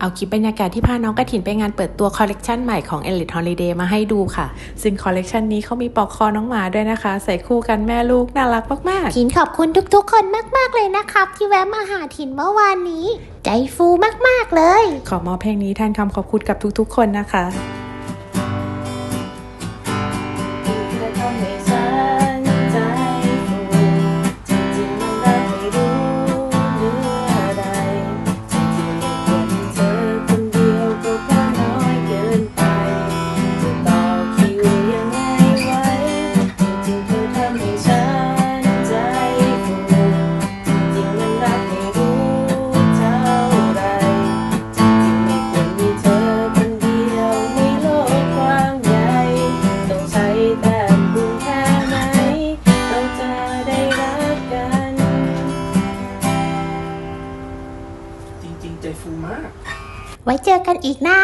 เอาคลิปบรรยากาศที่พาน้องกระถินไปงานเปิดตัวคอลเลกชันใหม่ของ Elite Holiday มาให้ดูค่ะ ซึ่งคอลเลกชันนี้เขามีปลอกคอน้องหมาด้วยนะคะ ใส่คู่กันแม่ลูกน่ารักมากๆถินขอบคุณทุกๆ คนมากๆเลยนะครับ ที่แวะมาหาถินเมื่อวานนี้ ใจฟูมากๆเลย ขอมอบเพลงนี้แทนคำขอบคุณกับทุกๆ คนนะคะ ริงใจฟูมาก ไว้เจอกันอีกนะ